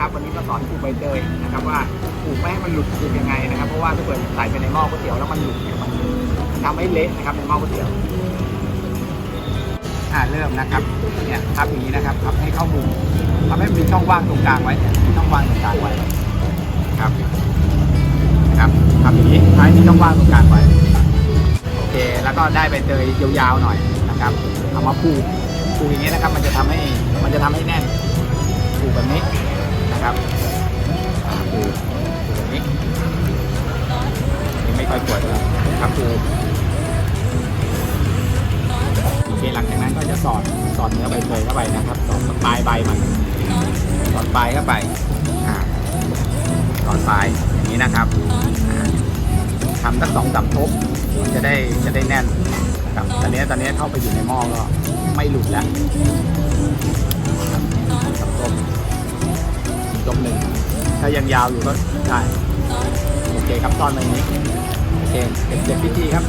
นะครับวันนี้ก็สอนครูใบเตยนะครับว่าปลูกไม่ให้มันหลุดปลูกยังไงนะครับ เพราะว่าถ้าเกิดใส่ไปในหม้อก๋วยเตี๋ยวแล้วมันหลุดเนี่ยมันทำให้เละนะครับในหม้อก๋วยเตี๋ยวอ่าเริ่มนะครับเนี่ยทับอย่างนี้นะครับทับให้เข้ามุมทำให้มีช่องว่างตรงกลางไว้เนี่ยมีช่องว่างตรงกลางไว้ครับครับทำอย่างนี้ใช้มีช่องว่างตรงกลางไว้โอเค แล้วก็ได้ใบเตยยาวๆหน่อยนะครับเอามาผูกผูกอย่างนี้นะครับ มันจะทำให้มันจะทำให้แน่นผูกแบบนี้ นะครับอ่าผูแบบนี้นี่ไม่ค่อยปวดเลยครับผูโอเคหลังจากนั้นก็จะสอดสอดเนื้อใบเตยเข้าไปนะครับสอดปลายใบมันสอดปลายเข้าไปอ่าสอดปลายอย่างนี้นะครับทำสักสองสามทบจะได้จะได้แน่นครับตอนนี้ตอนนี้เข้าไปอยู่ในหม้อก็ไม่หลุดแล้ว ยกหนึ่งถ้ายังยาวอยู่ก็ได้โอเคครับตอนนี้โอเคเป็นเสร็จพิธีครับ